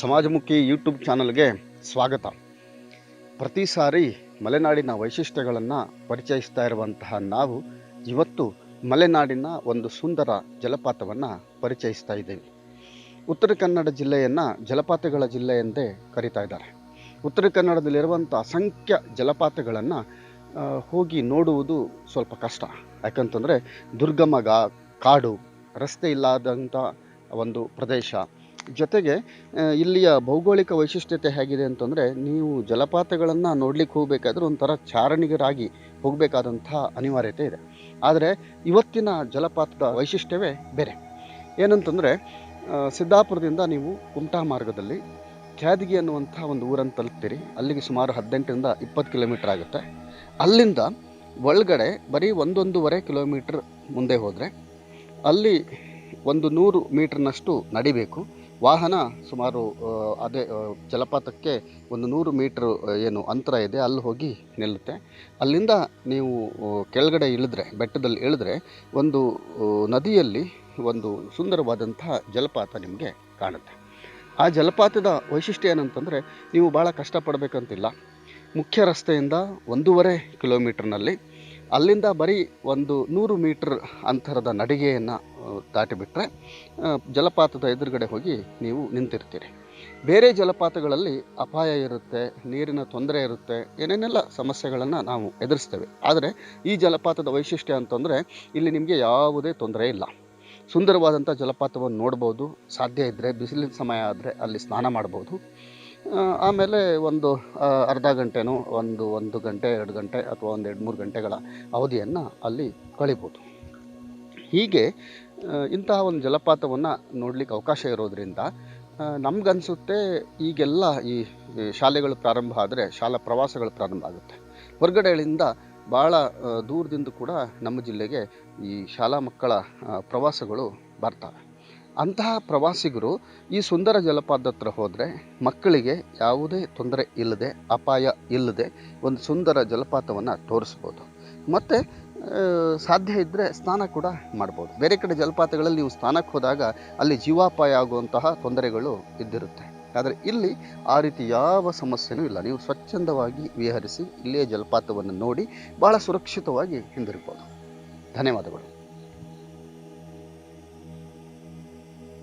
ಸಮಾಜಮುಖಿ ಯೂಟ್ಯೂಬ್ ಚಾನಲ್ಗೆ ಸ್ವಾಗತ. ಪ್ರತಿ ಸಾರಿ ಮಲೆನಾಡಿನ ವೈಶಿಷ್ಟ್ಯಗಳನ್ನು ಪರಿಚಯಿಸ್ತಾ ಇರುವಂತಹ ನಾವು ಇವತ್ತು ಮಲೆನಾಡಿನ ಒಂದು ಸುಂದರ ಜಲಪಾತವನ್ನು ಪರಿಚಯಿಸ್ತಾ ಇದ್ದೇವೆ. ಉತ್ತರ ಕನ್ನಡ ಜಿಲ್ಲೆಯನ್ನು ಜಲಪಾತಗಳ ಜಿಲ್ಲೆ ಎಂದೇ ಕರೀತಾ ಇದ್ದಾರೆ. ಉತ್ತರ ಕನ್ನಡದಲ್ಲಿರುವಂಥ ಅಸಂಖ್ಯ ಜಲಪಾತಗಳನ್ನು ಹೋಗಿ ನೋಡುವುದು ಸ್ವಲ್ಪ ಕಷ್ಟ. ಯಾಕಂತಂದರೆ ದುರ್ಗಮ ಕಾಡು, ರಸ್ತೆ ಇಲ್ಲದಂಥ ಒಂದು ಪ್ರದೇಶ ಜೊತೆಗೆ ಇಲ್ಲಿಯ ಭೌಗೋಳಿಕ ವೈಶಿಷ್ಟ್ಯತೆ ಹೇಗಿದೆ ಅಂತಂದರೆ, ನೀವು ಜಲಪಾತಗಳನ್ನು ನೋಡ್ಲಿಕ್ಕೆ ಹೋಗಬೇಕಾದ್ರೆ ಒಂಥರ ಚಾರಣಿಗರಾಗಿ ಹೋಗಬೇಕಾದಂಥ ಅನಿವಾರ್ಯತೆ ಇದೆ. ಆದರೆ ಇವತ್ತಿನ ಜಲಪಾತದ ವೈಶಿಷ್ಟ್ಯವೇ ಬೇರೆ. ಏನಂತಂದರೆ ಸಿದ್ದಾಪುರದಿಂದ ನೀವು ಕುಮಟಾ ಮಾರ್ಗದಲ್ಲಿ ಕ್ಯಾದಗಿ ಅನ್ನುವಂಥ ಒಂದು ಊರನ್ನು ತಲುಪ್ತೀರಿ. ಅಲ್ಲಿಗೆ ಸುಮಾರು ಹದಿನೆಂಟರಿಂದ ಇಪ್ಪತ್ತು ಕಿಲೋಮೀಟ್ರ್ ಆಗುತ್ತೆ. ಅಲ್ಲಿಂದ ಒಳಗಡೆ ಬರೀ ಒಂದೊಂದೂವರೆ ಕಿಲೋಮೀಟ್ರ್ ಮುಂದೆ ಹೋದರೆ, ಅಲ್ಲಿ ಒಂದು ನೂರು ಮೀಟ್ರ್ನಷ್ಟು ನಡಿಬೇಕು. ವಾಹನ ಸುಮಾರು ಅದೇ ಜಲಪಾತಕ್ಕೆ ಒಂದು ನೂರು ಮೀಟ್ರ್ ಏನು ಅಂತರ ಇದೆ, ಅಲ್ಲಿ ಹೋಗಿ ನಿಲ್ಲುತ್ತೆ. ಅಲ್ಲಿಂದ ನೀವು ಕೆಳಗಡೆ ಇಳಿದ್ರೆ, ಬೆಟ್ಟದಲ್ಲಿ ಇಳಿದ್ರೆ, ಒಂದು ನದಿಯಲ್ಲಿ ಒಂದು ಸುಂದರವಾದಂತಹ ಜಲಪಾತ ನಿಮಗೆ ಕಾಣುತ್ತೆ. ಆ ಜಲಪಾತದ ವೈಶಿಷ್ಟ್ಯ ಏನಂತಂದರೆ, ನೀವು ಭಾಳ ಕಷ್ಟಪಡಬೇಕಂತಿಲ್ಲ. ಮುಖ್ಯ ರಸ್ತೆಯಿಂದ ಒಂದೂವರೆ ಕಿಲೋಮೀಟ್ರ್ನಲ್ಲಿ, ಅಲ್ಲಿಂದ ಬರೀ ಒಂದು ನೂರು ಮೀಟ್ರ್ ಅಂತರದ ನಡಿಗೆಯನ್ನು ದಾಟಿಬಿಟ್ರೆ ಜಲಪಾತದ ಎದುರುಗಡೆ ಹೋಗಿ ನೀವು ನಿಂತಿರ್ತೀರಿ. ಬೇರೆ ಜಲಪಾತಗಳಲ್ಲಿ ಅಪಾಯ ಇರುತ್ತೆ, ನೀರಿನ ತೊಂದರೆ ಇರುತ್ತೆ, ಏನೇನೆಲ್ಲ ಸಮಸ್ಯೆಗಳನ್ನು ನಾವು ಎದುರಿಸ್ತೇವೆ. ಆದರೆ ಈ ಜಲಪಾತದ ವೈಶಿಷ್ಟ್ಯ ಅಂತಂದರೆ ಇಲ್ಲಿ ನಿಮಗೆ ಯಾವುದೇ ತೊಂದರೆ ಇಲ್ಲ. ಸುಂದರವಾದಂಥ ಜಲಪಾತವನ್ನು ನೋಡ್ಬೋದು, ಸಾಧ್ಯ ಇದ್ದರೆ ಬಿಸಿಲಿನ ಸಮಯ ಆದರೆ ಅಲ್ಲಿ ಸ್ನಾನ ಮಾಡ್ಬೋದು. ಆಮೇಲೆ ಒಂದು ಅರ್ಧ ಗಂಟೆನೋ, ಒಂದು ಒಂದು ಗಂಟೆ, ಎರಡು ಗಂಟೆ ಅಥವಾ ಒಂದು ಎರಡು ಮೂರು ಗಂಟೆಗಳ ಅವಧಿಯನ್ನು ಅಲ್ಲಿ ಕಳಿಬೋದು. ಹೀಗೆ ಇಂತಹ ಒಂದು ಜಲಪಾತವನ್ನು ನೋಡಲಿಕ್ಕೆ ಅವಕಾಶ ಇರೋದ್ರಿಂದ ನಮಗನ್ಸುತ್ತೆ ಈಗೆಲ್ಲ ಈ ಶಾಲೆಗಳು ಪ್ರಾರಂಭ ಆದರೆ ಶಾಲಾ ಪ್ರವಾಸಗಳು ಪ್ರಾರಂಭ ಆಗುತ್ತೆ. ಹೊರಗಡೆಗಳಿಂದ ಭಾಳ ದೂರದಿಂದ ಕೂಡ ನಮ್ಮ ಜಿಲ್ಲೆಗೆ ಈ ಶಾಲಾ ಮಕ್ಕಳ ಪ್ರವಾಸಗಳು ಬರ್ತವೆ. ಅಂತಹ ಪ್ರವಾಸಿಗರು ಈ ಸುಂದರ ಜಲಪಾತದ ಹತ್ರ ಹೋದರೆ ಮಕ್ಕಳಿಗೆ ಯಾವುದೇ ತೊಂದರೆ ಇಲ್ಲದೆ, ಅಪಾಯ ಇಲ್ಲದೆ ಒಂದು ಸುಂದರ ಜಲಪಾತವನ್ನು ತೋರಿಸ್ಬೋದು. ಮತ್ತು ಸಾಧ್ಯ ಇದ್ದರೆ ಸ್ನಾನ ಕೂಡ ಮಾಡ್ಬೋದು. ಬೇರೆ ಕಡೆ ಜಲಪಾತಗಳಲ್ಲಿ ನೀವು ಸ್ನಾನಕ್ಕೆ ಹೋದಾಗ ಅಲ್ಲಿ ಜೀವಾಪಾಯ ಆಗುವಂತಹ ತೊಂದರೆಗಳು ಇದ್ದಿರುತ್ತೆ. ಆದರೆ ಇಲ್ಲಿ ಆ ರೀತಿ ಯಾವ ಸಮಸ್ಯೆನೂ ಇಲ್ಲ. ನೀವು ಸ್ವಚ್ಛಂದವಾಗಿ ವಿಹರಿಸಿ ಇಲ್ಲಿಯ ಜಲಪಾತವನ್ನು ನೋಡಿ ಭಾಳ ಸುರಕ್ಷಿತವಾಗಿ ಹಿಂದಿರುಗ್ಬೋದು. ಧನ್ಯವಾದಗಳು.